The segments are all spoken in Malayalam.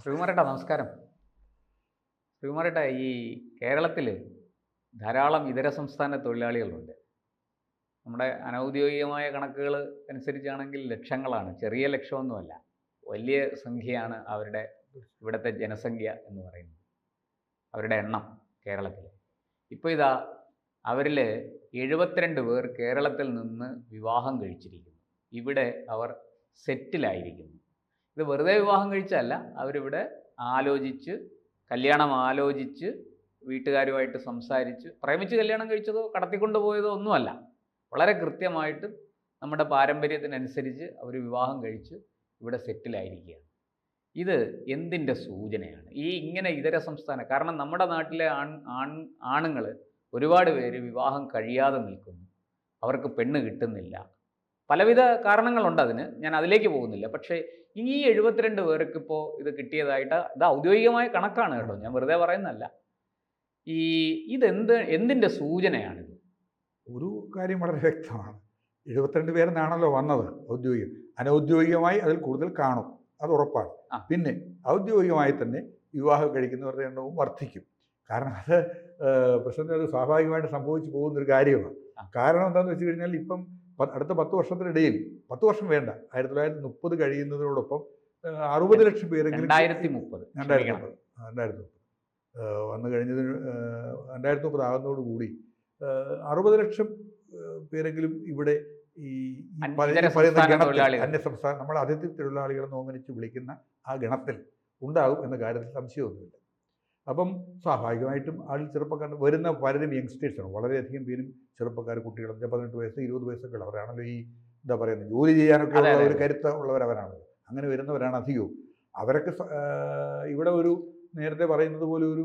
ശ്രീകുമാരേട്ട നമസ്കാരം. ശ്രീകുമാരേട്ട ഈ കേരളത്തിൽ ധാരാളം ഇതര സംസ്ഥാന തൊഴിലാളികളുണ്ട്. നമ്മുടെ അനൗദ്യോഗികമായ കണക്കുകൾ അനുസരിച്ചാണെങ്കിൽ ലക്ഷങ്ങളാണ്. ചെറിയ ലക്ഷമൊന്നുമല്ല. വലിയ സംഖ്യയാണ് അവരുടെ ഇവിടുത്തെ ജനസംഖ്യ എന്ന് പറയുന്നത്. അവരുടെ എണ്ണം കേരളത്തിൽ ഇപ്പോൾ ഇതാ അവരിൽ എഴുപത്തിരണ്ട് പേർ കേരളത്തിൽ നിന്ന് വിവാഹം കഴിച്ചിരിക്കുന്നു. ഇവിടെ അവർ സെറ്റിലായിരിക്കുന്നു. ഇത് വെറുതെ വിവാഹം കഴിച്ചല്ല അവരിവിടെ ആലോചിച്ച് കല്യാണം ആലോചിച്ച് വീട്ടുകാരുമായിട്ട് സംസാരിച്ച് പ്രേമിച്ച് കല്യാണം കഴിച്ചതോ കടത്തിക്കൊണ്ടുപോയതോ ഒന്നുമല്ല. വളരെ കൃത്യമായിട്ട് നമ്മുടെ പാരമ്പര്യത്തിനനുസരിച്ച് അവർ വിവാഹം കഴിച്ച് ഇവിടെ സെറ്റിലായിരിക്കുകയാണ്. ഇത് എന്തിന്റെ സൂചനയാണ്? ഈ ഇങ്ങനെ ഇതര സംസ്ഥാന കാരണം നമ്മുടെ നാട്ടിലെ ആൺ ആൺ ആണുങ്ങൾ ഒരുപാട് പേര് വിവാഹം കഴിയാതെ നിൽക്കുന്നു. അവർക്ക് പെണ്ണ് കിട്ടുന്നില്ല. പലവിധ കാരണങ്ങളുണ്ട് അതിന്. ഞാൻ അതിലേക്ക് പോകുന്നില്ല. പക്ഷേ ഈ എഴുപത്തിരണ്ട് പേർക്ക് ഇപ്പോൾ ഇത് കിട്ടിയതായിട്ട് ഇത് ഔദ്യോഗികമായ കണക്കാണ് കേട്ടോ. ഞാൻ വെറുതെ പറയുന്നതല്ല. ഈ ഇതെന്ത് എന്തിന്റെ സൂചനയാണിത്? ഒരു കാര്യം വളരെ വ്യക്തമാണ്. എഴുപത്തിരണ്ട് പേരെന്നാണല്ലോ വന്നത് ഔദ്യോഗികം. അനൗദ്യോഗികമായി അതിൽ കൂടുതൽ കാണും. അത് ഉറപ്പാണ്. പിന്നെ ഔദ്യോഗികമായി തന്നെ വിവാഹം കഴിക്കുന്നവരുടെ എണ്ണവും വർദ്ധിക്കും. കാരണം അത് ഏഹ്, പ്രശ്നത്തിൽ അത് സ്വാഭാവികമായിട്ട് സംഭവിച്ചു പോകുന്നൊരു കാര്യമാണ്. കാരണം എന്താണെന്ന് വെച്ച് കഴിഞ്ഞാൽ ഇപ്പം അടുത്ത പത്ത് വർഷത്തിനിടയിൽ പത്ത് വർഷം വേണ്ട ആയിരത്തി തൊള്ളായിരത്തി മുപ്പത് കഴിയുന്നതിനോടൊപ്പം അറുപത് ലക്ഷം പേരെങ്കിലും രണ്ടായിരത്തി മുപ്പത് രണ്ടായിരത്തി മുപ്പത് രണ്ടായിരത്തി മുപ്പത് വന്നു കഴിഞ്ഞതിന് രണ്ടായിരത്തി മുപ്പത് ആകുന്നതോടുകൂടി ഏഹ് അറുപത് ലക്ഷം പേരെങ്കിലും ഇവിടെ ഈ പറയുന്ന ഗണത്തിൽ നമ്മൾ അതിഥി തൊഴിലാളികളെ നോമിനിച്ച് വിളിക്കുന്ന ആ ഗണത്തിൽ ഉണ്ടാകും എന്ന കാര്യത്തിൽ സംശയമൊന്നുമില്ല. അപ്പം സ്വാഭാവികമായിട്ടും ആൾ ചെറുപ്പക്കാർ വരുന്ന പലരും യങ്സ്റ്റേഴ്സാണ്. വളരെയധികം പേരും ചെറുപ്പക്കാർ വെച്ചാൽ പതിനെട്ട് വയസ്സ് ഇരുപത് വയസ്സൊക്കെ ഉള്ളവരാണല്ലോ ഈ എന്താ പറയുന്നത് ജോലി ചെയ്യാനൊക്കെ ഉള്ള ഒരു കരുത്ത ഉള്ളവരവരാണല്ലോ അങ്ങനെ വരുന്നവരാണ് അധികവും. അവരൊക്കെ ഇവിടെ ഒരു നേരത്തെ പറയുന്നത് പോലെ ഒരു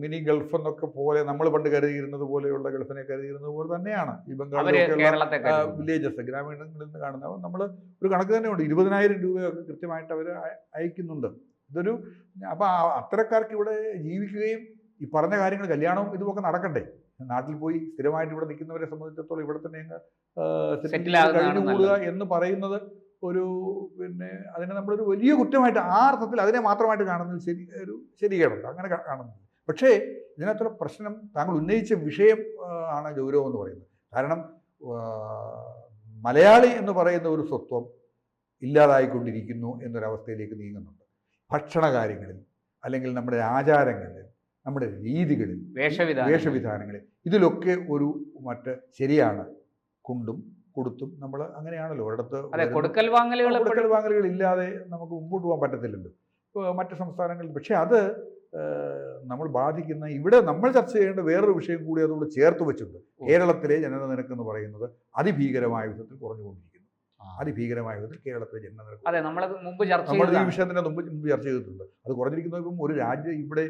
മിനി ഗൾഫ് എന്നൊക്കെ പോലെ നമ്മൾ പണ്ട് കരുതിയിരുന്നത് പോലെയുള്ള ഗൾഫിനെ കരുതിയിരുന്നത് പോലെ തന്നെയാണ്. ഈ ബംഗാളിലൊക്കെയുള്ള. വില്ലേജസ് ഗ്രാമീണങ്ങളിൽ നിന്ന് കാണുന്ന നമ്മൾ ഒരു കണക്ക് തന്നെ ഉണ്ട്. ഇരുപതിനായിരം രൂപയൊക്കെ കൃത്യമായിട്ട് അവർ അയക്കുന്നുണ്ട്. ഇതൊരു അപ്പോൾ അത്തരക്കാർക്ക് ഇവിടെ ജീവിക്കുകയും ഈ പറഞ്ഞ കാര്യങ്ങൾ കല്യാണവും ഇതുമൊക്കെ നടക്കണ്ടേ? നാട്ടിൽ പോയി സ്ഥിരമായിട്ട് ഇവിടെ നിൽക്കുന്നവരെ സംബന്ധിച്ചിടത്തോളം ഇവിടെ തന്നെ അങ്ങ് സെറ്റിൽ കഴിഞ്ഞുകൂടുക എന്ന് പറയുന്നത് ഒരു പിന്നെ അതിനെ നമ്മളൊരു വലിയ കുറ്റമായിട്ട് ആ അർത്ഥത്തിൽ അതിനെ മാത്രമായിട്ട് കാണുന്നത് ശരി ഒരു ശരികേടുണ്ട് അങ്ങനെ കാണുന്നത് പക്ഷേ ഇതിനകത്തുള്ള പ്രശ്നം താങ്കൾ ഉന്നയിച്ച വിഷയം ആണ് ഗൗരവം എന്ന് പറയുന്നത്. കാരണം മലയാളി എന്ന് പറയുന്ന ഒരു സ്വത്വം ഇല്ലാതായിക്കൊണ്ടിരിക്കുന്നു എന്നൊരവസ്ഥയിലേക്ക് നീങ്ങുന്നുണ്ട്. ഭക്ഷണ കാര്യങ്ങളിൽ അല്ലെങ്കിൽ നമ്മുടെ ആചാരങ്ങളിൽ നമ്മുടെ രീതികളിൽ വേഷവിധ വേഷവിധാനങ്ങളിൽ ഇതിലൊക്കെ ഒരു മറ്റ് ശരിയാണ്. കുണ്ടും കൊടുത്തും നമ്മൾ അങ്ങനെയാണല്ലോ. ഒരിടത്ത് കൊടുക്കൽ വാങ്ങലുകൾ കൊടുക്കൽ വാങ്ങലുകൾ ഇല്ലാതെ നമുക്ക് മുമ്പോട്ട് പോകാൻ പറ്റത്തില്ലല്ലോ. മറ്റ് സംസ്ഥാനങ്ങളിൽ പക്ഷേ അത് നമ്മൾ ബാധിക്കുന്ന ഇവിടെ നമ്മൾ ചർച്ച ചെയ്യേണ്ട വേറൊരു വിഷയം കൂടി അതോട് ചേർത്ത് വെച്ചിട്ടുണ്ട്. കേരളത്തിലെ ജനന നിരക്ക് എന്ന് പറയുന്നത് അതിഭീകരമായ വിധത്തിൽ കുറഞ്ഞുകൊണ്ടിരിക്കുന്നു അതിഭീകരമായ വിധത്തിൽ കേരളത്തിലെ ജനന നിരക്ക് അതെ നമ്മൾ മുമ്പ് ചർച്ച നമ്മൾ ഈ വിഷയം തന്നെ മുമ്പ് മുമ്പ് ചർച്ച ചെയ്തിട്ടുണ്ട്. അത് കുറഞ്ഞിരിക്കുന്ന ഇപ്പം ഒരു രാജ്യം ഇവിടെ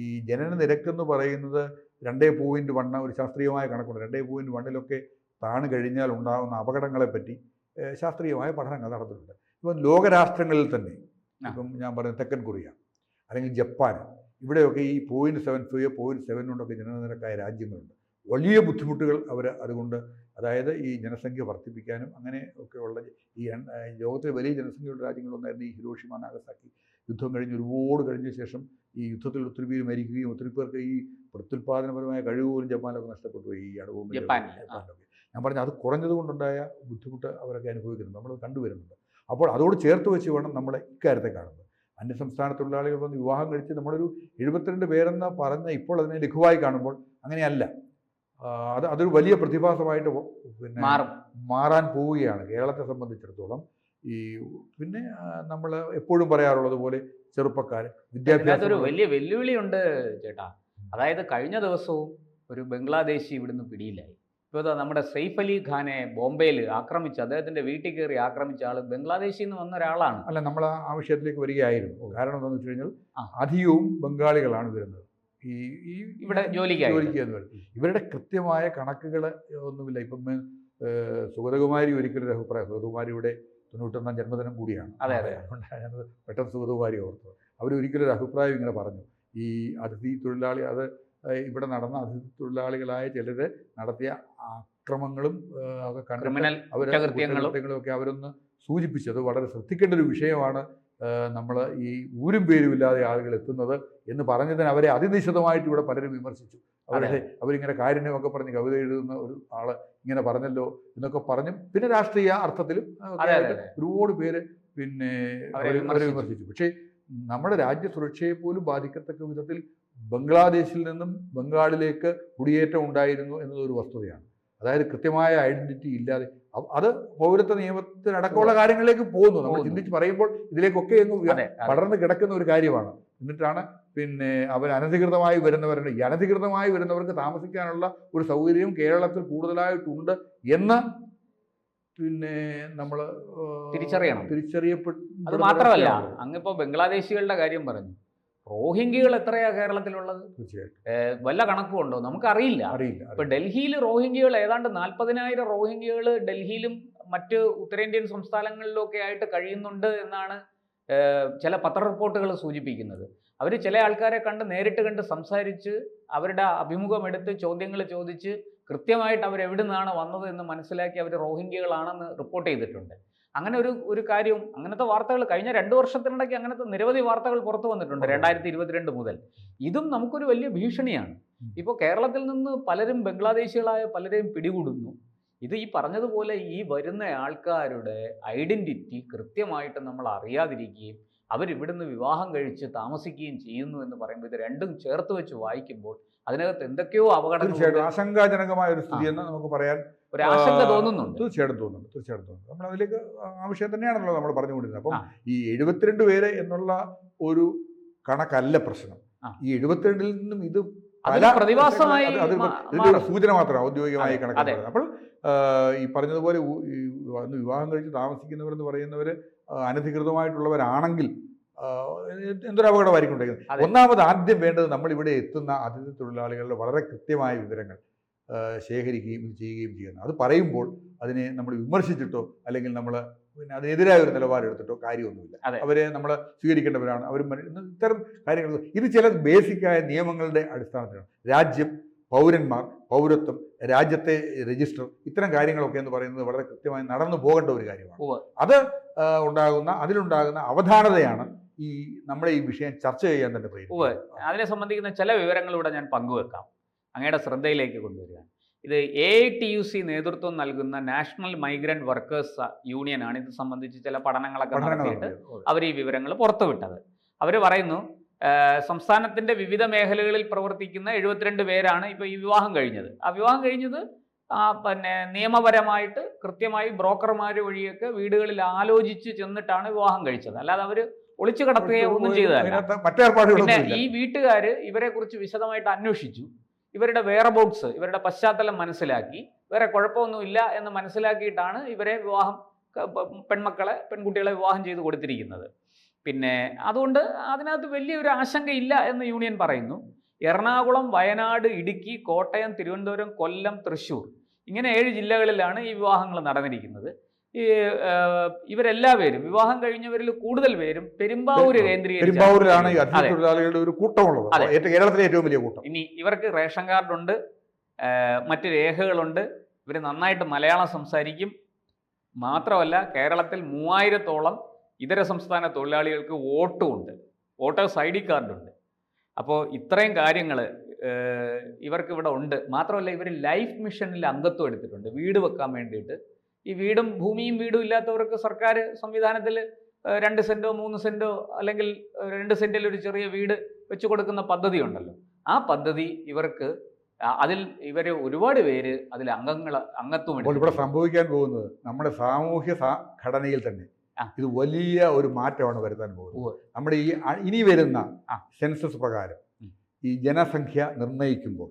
ഈ ജനന നിരക്ക് എന്ന് പറയുന്നത് രണ്ടേ പോയിന്റ് വണ്ണ ഒരു ശാസ്ത്രീയമായ കണക്കുണ്ട്. രണ്ടേ പോയിന്റ് വണ്ണിലൊക്കെ താണു കഴിഞ്ഞാൽ ഉണ്ടാകുന്ന അപകടങ്ങളെപ്പറ്റി പറ്റി ശാസ്ത്രീയമായ പഠനങ്ങൾ നടത്തിയിട്ടുണ്ട് ഇപ്പം ലോകരാഷ്ട്രങ്ങളിൽ തന്നെ. ഇപ്പം ഞാൻ പറയുന്നത് തെക്കൻ കൊറിയ അല്ലെങ്കിൽ ജപ്പാൻ ഇവിടെയൊക്കെ ഈ point seven five point seven കൊണ്ടൊക്കെ ജനന നിരക്കായ രാജ്യങ്ങളുണ്ട്. വലിയ ബുദ്ധിമുട്ടുകൾ അവർ അതുകൊണ്ട് അതായത് ഈ ജനസംഖ്യ വർദ്ധിപ്പിക്കാനും അങ്ങനെ ഒക്കെയുള്ള ഈ ലോകത്തിലെ വലിയ ജനസംഖ്യയുള്ള രാജ്യങ്ങളൊന്നായിരുന്നു ഈ ഹിരോഷിമ നാഗസാക്കി യുദ്ധം കഴിഞ്ഞ് ഒരുപാട് കഴിഞ്ഞ ശേഷം ഈ യുദ്ധത്തിൽ ഒത്തിരി പേര് മരിക്കുകയും ഒത്തിരി പേർക്ക് ഈ പ്രത്യുൽപാദനപരമായ കഴിവ് പോലും ജപ്പാനിലൊക്കെ നഷ്ടപ്പെട്ടു ഈ അടവും ജപ്പാനിലൊക്കെ. ഞാൻ പറഞ്ഞു അത് കുറഞ്ഞത് കൊണ്ടുണ്ടായ ബുദ്ധിമുട്ട് അവരൊക്കെ അനുഭവിക്കുന്നുണ്ട് നമ്മൾ കണ്ടുവരുന്നുണ്ട്. അപ്പോൾ അതോട് ചേർത്ത് വെച്ച് വേണം നമ്മളെ ഇക്കാര്യത്തെ കാണുന്നത്. അന്യസംസ്ഥാന തൊഴിലാളികൾ വന്ന് വിവാഹം കഴിച്ച് നമ്മളൊരു എഴുപത്തിരണ്ട് പേരെന്ന് പറഞ്ഞ ഇപ്പോൾ അതിനെ ലഘുവായി കാണുമ്പോൾ അങ്ങനെയല്ല. അത് അതൊരു വലിയ പ്രതിഭാസമായിട്ട് പിന്നെ മാറാൻ പോവുകയാണ് കേരളത്തെ സംബന്ധിച്ചിടത്തോളം. ഈ പിന്നെ നമ്മൾ എപ്പോഴും പറയാറുള്ളത് പോലെ ചെറുപ്പക്കാർ വിദ്യാഭ്യാസം ഒരു വലിയ വെല്ലുവിളിയുണ്ട് ചേട്ടാ. അതായത് കഴിഞ്ഞ ദിവസവും ഒരു ബംഗ്ലാദേശി ഇവിടുന്ന് പിടിയിലായി. ഇപ്പോൾ നമ്മുടെ സെയ്ഫ് അലി ഖാനെ ബോംബെയിൽ ആക്രമിച്ച അദ്ദേഹത്തിന്റെ വീട്ടിൽ കയറി ആക്രമിച്ച ആൾ ബംഗ്ലാദേശിൽ നിന്ന് വന്ന ഒരാളാണ്. അല്ല നമ്മൾ ആ വിഷയത്തിലേക്ക് വരികയായിരുന്നു. കാരണം എന്താണെന്ന് വെച്ച് കഴിഞ്ഞാൽ. അധികവും ബംഗാളികളാണ് വരുന്നത്. ഈ ഈ ഇവിടെ ജോലിക്ക് ഇവരുടെ കൃത്യമായ കണക്കുകൾ ഒന്നുമില്ല. ഇപ്പം സുഗതകുമാരി ഒരിക്കലും ഒരു അഭിപ്രായം. സുഗതകുമാരിയുടെ തൊണ്ണൂറ്റൊന്നാം ജന്മദിനം കൂടിയാണ്. അതെ, അതെ. ഞാനത് പെട്ടെന്ന് സുഗതകുമാരി ഓർത്തു അവർ ഒരിക്കലും ഒരു അഭിപ്രായം ഇങ്ങനെ പറഞ്ഞു. ഈ അതിഥി തൊഴിലാളി അത് ഇവിടെ നടന്ന അതിഥി തൊഴിലാളികളായ ചിലർ നടത്തിയ അക്രമങ്ങളും ഒക്കെ കണ്ടിട്ട് അവർ. കുറ്റകൃത്യങ്ങളും. ഒക്കെ അവരൊന്ന് സൂചിപ്പിച്ചത് വളരെ ശ്രദ്ധിക്കേണ്ട ഒരു വിഷയമാണ്. നമ്മൾ ഈ ഊരും പേരും ഇല്ലാതെ ആളുകൾ എത്തുന്നത് എന്ന് പറഞ്ഞതിന് അവരെ അതിനിശിതമായിട്ട് ഇവിടെ പലരും വിമർശിച്ചു അവരുടെ അവരിങ്ങനെ കാരുണ്യമൊക്കെ പറഞ്ഞ് കവിത എഴുതുന്ന ഒരു ആൾ ഇങ്ങനെ പറഞ്ഞല്ലോ എന്നൊക്കെ പറഞ്ഞു പിന്നെ രാഷ്ട്രീയ അർത്ഥത്തിലും. ഒരുപാട് പേര് പിന്നെ അവരെ അവരെ അവരെ വിമർശിച്ചു. വിമർശിച്ചു പക്ഷേ നമ്മുടെ രാജ്യ സുരക്ഷയെ പോലും ബാധിക്കത്തക്ക വിധത്തിൽ ബംഗ്ലാദേശിൽ നിന്നും ബംഗാളിലേക്ക് കുടിയേറ്റം ഉണ്ടായിരുന്നു എന്നതൊരു വസ്തുതയാണ് അതായത് കൃത്യമായ ഐഡന്റിറ്റി ഇല്ലാതെ അത് പൗരത്വ നിയമത്തിനടക്കമുള്ള കാര്യങ്ങളിലേക്ക് പോകുന്നു നമ്മൾ. ചിന്തിച്ച് പറയുമ്പോൾ ഇതിലേക്കൊക്കെ. പടർന്ന് കിടക്കുന്ന ഒരു കാര്യമാണ് എന്നിട്ടാണ് പിന്നെ അവർ അനധികൃതമായി വരുന്നവരുണ്ട് ഈ അനധികൃതമായി വരുന്നവർക്ക് താമസിക്കാനുള്ള ഒരു സൗകര്യം കേരളത്തിൽ കൂടുതലായിട്ടുണ്ട് എന്ന് പിന്നെ നമ്മൾ തിരിച്ചറിയണം. തിരിച്ചറിയപ്പെട്ടു അത് മാത്രമല്ല അങ്ങിപ്പോ ബംഗ്ലാദേശികളുടെ കാര്യം പറഞ്ഞു റോഹിംഗ്യകൾ എത്രയാ കേരളത്തിലുള്ളത്? തീർച്ചയായിട്ടും. വല്ല കണക്കുണ്ടോ നമുക്കറിയില്ല. അറിയില്ല ഇപ്പൊ ഡൽഹിയിൽ റോഹിംഗ്യകൾ ഏതാണ്ട് നാൽപ്പതിനായിരം റോഹിംഗ്യകൾ ഡൽഹിയിലും മറ്റ് ഉത്തരേന്ത്യൻ സംസ്ഥാനങ്ങളിലും ഒക്കെ ആയിട്ട് കഴിയുന്നുണ്ട് എന്നാണ് ചില പത്ര റിപ്പോർട്ടുകൾ സൂചിപ്പിക്കുന്നത്. അവർ ചില ആൾക്കാരെ കണ്ട് നേരിട്ട് കണ്ട് സംസാരിച്ച് അവരുടെ അഭിമുഖം എടുത്ത് ചോദ്യങ്ങൾ ചോദിച്ച് കൃത്യമായിട്ട് അവർ എവിടെ നിന്നാണ് വന്നത് എന്ന് മനസ്സിലാക്കി അവർ റോഹിംഗ്യകളാണെന്ന് റിപ്പോർട്ട് ചെയ്തിട്ടുണ്ട്. അങ്ങനെ ഒരു ഒരു കാര്യവും അങ്ങനത്തെ വാർത്തകൾ കഴിഞ്ഞ രണ്ട് വർഷത്തിനിടയ്ക്ക് അങ്ങനത്തെ നിരവധി വാർത്തകൾ പുറത്തു വന്നിട്ടുണ്ട് രണ്ടായിരത്തി ഇരുപത്തിരണ്ട് മുതൽ. ഇതും നമുക്കൊരു വലിയ ഭീഷണിയാണ്. ഇപ്പോൾ കേരളത്തിൽ നിന്ന് പലരും ബംഗ്ലാദേശികളായ പലരെയും പിടികൂടുന്നു. ഇത് ഈ പറഞ്ഞതുപോലെ ഈ വരുന്ന ആൾക്കാരുടെ ഐഡന്റിറ്റി കൃത്യമായിട്ട് നമ്മൾ അറിയാതിരിക്കുകയും അവരിവിടുന്ന് വിവാഹം കഴിച്ച് താമസിക്കുകയും ചെയ്യുന്നു എന്ന് പറയുമ്പോൾ ഇത് രണ്ടും ചേർത്ത് വെച്ച് വായിക്കുമ്പോൾ അതിനകത്ത് എന്തൊക്കെയോ അപകടങ്ങൾ തീർച്ചയായിട്ടും ആശങ്കാജനകമായ ഒരു സ്ഥിതി എന്ന് നമുക്ക് പറയാൻ ഒരു ആശങ്ക തോന്നുന്നുണ്ട്. തീർച്ചയായിട്ടും തോന്നുന്നുണ്ട് തീർച്ചയായിട്ടും തോന്നുന്നു നമ്മൾ അതിലേക്ക് ആവശ്യം തന്നെയാണല്ലോ നമ്മൾ പറഞ്ഞുകൊണ്ടിരുന്നത്. അപ്പം ഈ എഴുപത്തിരണ്ട് പേര് എന്നുള്ള ഒരു കണക്കല്ല പ്രശ്നം. ഈ എഴുപത്തിരണ്ടിൽ നിന്നും ഇത് പ്രതിഭാസമായി ഇതിന്റെ സൂചന മാത്രമാണ് ഔദ്യോഗികമായി അതെ, കണക്ക് അതെ. പറയുന്നത്. അപ്പോൾ ഈ പറഞ്ഞതുപോലെ വിവാഹം കഴിച്ച് താമസിക്കുന്നവർ എന്ന് പറയുന്നവർ അനധികൃതമായിട്ടുള്ളവരാണെങ്കിൽ എന്തൊരു അപകടമായിരിക്കും ഉണ്ടായിരുന്നത് ഒന്നാമത് ആദ്യം വേണ്ടത് നമ്മൾ ഇവിടെ എത്തുന്ന അതിഥി തൊഴിലാളികളുടെ വളരെ കൃത്യമായ വിവരങ്ങൾ ശേഖരിക്കുകയും ഇത് ചെയ്യുകയും ചെയ്യുന്നു. അത് പറയുമ്പോൾ അതിനെ നമ്മൾ വിമർശിച്ചിട്ടോ അല്ലെങ്കിൽ നമ്മൾ പിന്നെ അതിനെതിരായ ഒരു നിലപാടെടുത്തിട്ടോ കാര്യമൊന്നുമില്ല. അവരെ നമ്മൾ സ്വീകരിക്കേണ്ടവരാണ്. അവർ ഇത്തരം കാര്യങ്ങൾ ഇത് ചില ബേസിക്കായ നിയമങ്ങളുടെ അടിസ്ഥാനത്തിലാണ്. രാജ്യം പൗരന്മാർ പൗരത്വം രാജ്യത്തെ രജിസ്റ്റർ ഇത്തരം കാര്യങ്ങളൊക്കെ എന്ന് പറയുന്നത് വളരെ കൃത്യമായി നടന്നു പോകേണ്ട ഒരു കാര്യമാണ്. അത് ഉണ്ടാകുന്ന അതിലുണ്ടാകുന്ന അവധാനതയാണ് ഈ നമ്മളെ ഈ വിഷയം ചർച്ച ചെയ്യാൻ തന്നെ ഉവ്വ്. അതിനെ സംബന്ധിക്കുന്ന ചില വിവരങ്ങളിലൂടെ ഞാൻ പങ്കുവെക്കാം. അങ്ങയുടെ ശ്രദ്ധയിലേക്ക് കൊണ്ടുവരിക. ഇത് A I T U C നേതൃത്വം നൽകുന്ന നാഷണൽ മൈഗ്രന്റ് വർക്കേഴ്സ് യൂണിയൻ ആണ്. ഇത് സംബന്ധിച്ച് ചില പഠനങ്ങളൊക്കെ നടത്തിയിട്ട് അവർ ഈ വിവരങ്ങൾ പുറത്തുവിട്ടത്. അവർ പറയുന്നു സംസ്ഥാനത്തിന്റെ വിവിധ മേഖലകളിൽ പ്രവർത്തിക്കുന്ന എഴുപത്തിരണ്ട് പേരാണ് ഇപ്പോൾ ഈ വിവാഹം കഴിഞ്ഞത്. ആ വിവാഹം കഴിഞ്ഞത് പിന്നെ നിയമപരമായിട്ട് കൃത്യമായി ബ്രോക്കർമാർ വഴിയൊക്കെ വീടുകളിൽ ആലോചിച്ച് ചെന്നിട്ടാണ് വിവാഹം കഴിച്ചത്. അല്ലാതെ അവർ ഒളിച്ചു കടത്തുകയോ ഒന്നും ചെയ്തതല്ല. പിന്നെ ഈ വീട്ടുകാർ ഇവരെ കുറിച്ച് വിശദമായിട്ട് അന്വേഷിച്ചു. ഇവരുടെ വെയർബോട്ട്സ് ഇവരുടെ പശ്ചാത്തലം മനസ്സിലാക്കി. വേറെ കുഴപ്പമൊന്നുമില്ല എന്ന് മനസ്സിലാക്കിയിട്ടാണ് ഇവരെ വിവാഹം പെൺമക്കളെ പെൺകുട്ടികളെ വിവാഹം ചെയ്ത് കൊടുത്തിരിക്കുന്നത്. പിന്നെ അതുകൊണ്ട് അതിനകത്ത് വലിയൊരു ആശങ്കയില്ല എന്ന് യൂണിയൻ പറയുന്നു. എറണാകുളം വയനാട് ഇടുക്കി കോട്ടയം തിരുവനന്തപുരം കൊല്ലം തൃശ്ശൂർ ഇങ്ങനെ ഏഴ് ജില്ലകളിലാണ് ഈ വിവാഹങ്ങൾ നടന്നിരിക്കുന്നത്. ഈ ഇവരെല്ലാവരും വിവാഹം കഴിഞ്ഞവരിൽ കൂടുതൽ പേരും പെരുമ്പാവൂര് പെരുമ്പാവൂരിലാണ് തൊഴിലാളികളുടെ ഒരു കൂട്ടമുള്ളത്. കേരളത്തിലെ ഏറ്റവും വലിയ കൂട്ടം. ഇനി ഇവർക്ക് റേഷൻ കാർഡുണ്ട് മറ്റ് രേഖകളുണ്ട്. ഇവർ നന്നായിട്ട് മലയാളം സംസാരിക്കും. മാത്രമല്ല കേരളത്തിൽ മൂവായിരത്തോളം ഇതര സംസ്ഥാന തൊഴിലാളികൾക്ക് വോട്ടും ഉണ്ട് വോട്ടേഴ്സ് ഐ ഡി കാർഡുണ്ട്. അപ്പോൾ ഇത്രയും കാര്യങ്ങൾ ഇവർക്ക് ഇവിടെ ഉണ്ട്. മാത്രമല്ല ഇവർ ലൈഫ് മിഷനിൽ അംഗത്വം എടുത്തിട്ടുണ്ട്. വീട് വെക്കാൻ വേണ്ടിയിട്ട്. ഈ വീടും ഭൂമിയും വീടും ഇല്ലാത്തവർക്ക് സർക്കാർ സംവിധാനത്തിൽ രണ്ട് സെന്റോ മൂന്ന് സെന്റോ അല്ലെങ്കിൽ രണ്ട് സെന്റിൽ ഒരു ചെറിയ വീട് വെച്ചു കൊടുക്കുന്ന പദ്ധതി ഉണ്ടല്ലോ ആ പദ്ധതി ഇവർക്ക് അതിൽ ഇവരെ ഒരുപാട് പേര് അതിൽ അംഗങ്ങൾ അംഗത്വം ഇവിടെ സംഭവിക്കാൻ പോകുന്നത് നമ്മുടെ സാമൂഹ്യ ഘടനയിൽ തന്നെ ഇത് വലിയ ഒരു മാറ്റമാണ് വരുത്താൻ പോകുന്നത്. നമ്മുടെ ഈ ഇനി വരുന്ന സെൻസസ് പ്രകാരം ഈ ജനസംഖ്യ നിർണയിക്കുമ്പോൾ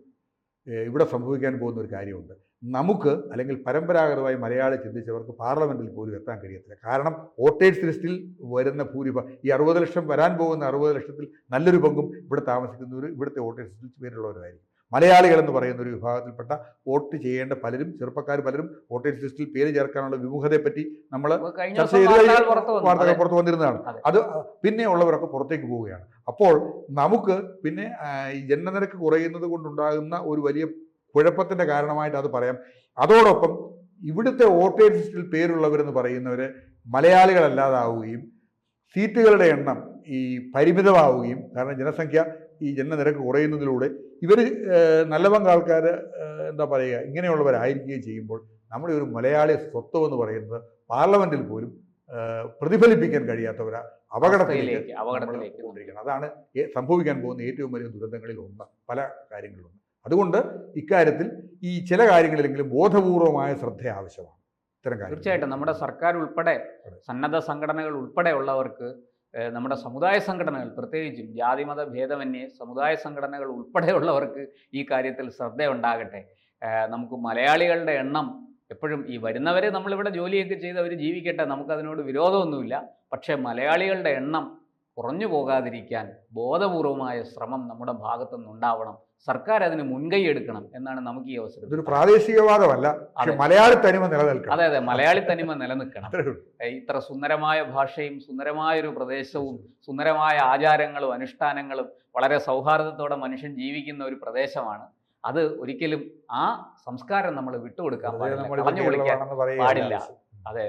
ഇവിടെ സംഭവിക്കാൻ പോകുന്ന ഒരു കാര്യമുണ്ട്. നമുക്ക് അല്ലെങ്കിൽ പരമ്പരാഗതമായി മലയാളി ചിന്തിച്ചവർക്ക് പാർലമെന്റിൽ പോലും എത്താൻ കഴിയത്തില്ല. കാരണം വോട്ടേഴ്സ് ലിസ്റ്റിൽ വരുന്ന ഭൂരിഭാഗം ഈ അറുപത് ലക്ഷം വരാൻ പോകുന്ന അറുപത് ലക്ഷത്തിൽ നല്ലൊരു പങ്കും ഇവിടെ താമസിക്കുന്നവർ ഇവിടുത്തെ വോട്ടേഴ്സ് ലിസ്റ്റിൽ പേരുള്ളവരായിരിക്കും മലയാളികൾ എന്ന് പറയുന്ന ഒരു വിഭാഗത്തിൽപ്പെട്ട വോട്ട് ചെയ്യേണ്ട പലരും ചെറുപ്പക്കാർ പലരും വോട്ടേഴ്സ് ലിസ്റ്റിൽ പേര് ചേർക്കാനുള്ള വിമുഖതയെപ്പറ്റി നമ്മൾ ചർച്ച ചെയ്ത് വാർത്തകൾ പുറത്തു വന്നിരുന്നതാണ്. അത്. പിന്നെ ഉള്ളവരൊക്കെ പുറത്തേക്ക് പോവുകയാണ്. അപ്പോൾ നമുക്ക് പിന്നെ ഈ ജനനനിരക്ക് കുറയുന്നത് കൊണ്ടുണ്ടാകുന്ന ഒരു വലിയ കുഴപ്പത്തിന്റെ കാരണമായിട്ട് അത് പറയാം. അതോടൊപ്പം ഇവിടുത്തെ വോട്ടേഴ്സ് ലിസ്റ്റിൽ പേരുള്ളവരെന്ന് പറയുന്നവർ മലയാളികളല്ലാതാവുകയും സീറ്റുകളുടെ എണ്ണം ഈ പരിമിതമാവുകയും കാരണം ജനസംഖ്യ ഈ ജനനിരക്ക് കുറയുന്നതിലൂടെ ഇവർ നല്ല പങ്ക് ആൾക്കാർ എന്താ പറയുക ഇങ്ങനെയുള്ളവരായിരിക്കുകയും ചെയ്യുമ്പോൾ നമ്മുടെ ഒരു മലയാളി സ്വത്വം എന്ന് പറയുന്നത് പാർലമെന്റിൽ പോലും പ്രതിഫലിപ്പിക്കാൻ കഴിയാത്തവരാ അപകടത്തിലേക്ക് അപകടത്തിലേക്ക് കൊണ്ടിരിക്കുന്നത്. അതാണ് സംഭവിക്കാൻ പോകുന്ന ഏറ്റവും വലിയ ദുരന്തങ്ങളിൽ ഒന്ന് പല കാര്യങ്ങളിലും അതുകൊണ്ട് ഇക്കാര്യത്തിൽ ഈ ചില കാര്യങ്ങളിലെങ്കിലും ബോധപൂർവമായ ശ്രദ്ധ ആവശ്യമാണ്. ഇത്തരം കാര്യം തീർച്ചയായിട്ടും നമ്മുടെ സർക്കാർ ഉൾപ്പെടെ. സന്നദ്ധ സംഘടനകൾ ഉൾപ്പെടെയുള്ളവർക്ക് ഉള്ളവർക്ക് നമ്മുടെ സമുദായ സംഘടനകൾ പ്രത്യേകിച്ചും ജാതിമത ഭേദമന്യേ സമുദായ സംഘടനകൾ ഉൾപ്പെടെയുള്ളവർക്ക് ഈ കാര്യത്തിൽ ശ്രദ്ധയുണ്ടാകട്ടെ ഉണ്ടാകട്ടെ. നമുക്ക് മലയാളികളുടെ എണ്ണം എപ്പോഴും ഈ വരുന്നവരെ നമ്മളിവിടെ ജോലിയൊക്കെ ചെയ്ത് അവർ ജീവിക്കട്ടെ നമുക്കതിനോട് വിരോധമൊന്നുമില്ല. പക്ഷേ മലയാളികളുടെ എണ്ണം കുറഞ്ഞു പോകാതിരിക്കാൻ ബോധപൂർവമായ ശ്രമം നമ്മുടെ ഭാഗത്തുനിന്നുണ്ടാവണം. സർക്കാർ അതിന് മുൻകൈ എടുക്കണം എന്നാണ് നമുക്ക് ഈ അവസരം. ഇതൊരു പ്രാദേശികവാദമല്ല മലയാളി തനിമ നിലനിൽക്കണം. അതെ അതെ. മലയാളി തനിമ നിലനിൽക്കണം. ഇത്ര സുന്ദരമായ ഭാഷയും സുന്ദരമായ ഒരു പ്രദേശവും സുന്ദരമായ ആചാരങ്ങളും അനുഷ്ഠാനങ്ങളും വളരെ സൗഹാർദ്ദത്തോടെ മനുഷ്യൻ ജീവിക്കുന്ന ഒരു പ്രദേശമാണ്. അത് ഒരിക്കലും ആ സംസ്കാരം നമ്മൾ വിട്ടുകൊടുക്കാൻ പാടില്ല. പാടില്ല. അതെ.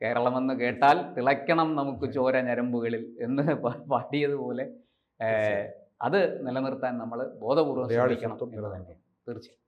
കേരളമെന്ന് കേട്ടാൽ തിളയ്ക്കണം നമുക്ക് ചോര ഞരമ്പുകളിൽ എന്ന് പാടിയതുപോലെ അത് നിലനിർത്താൻ നമ്മൾ ബോധപൂർവം ശ്രമിക്കണം എന്ന് തന്നെയാണ്. തീർച്ചയായും.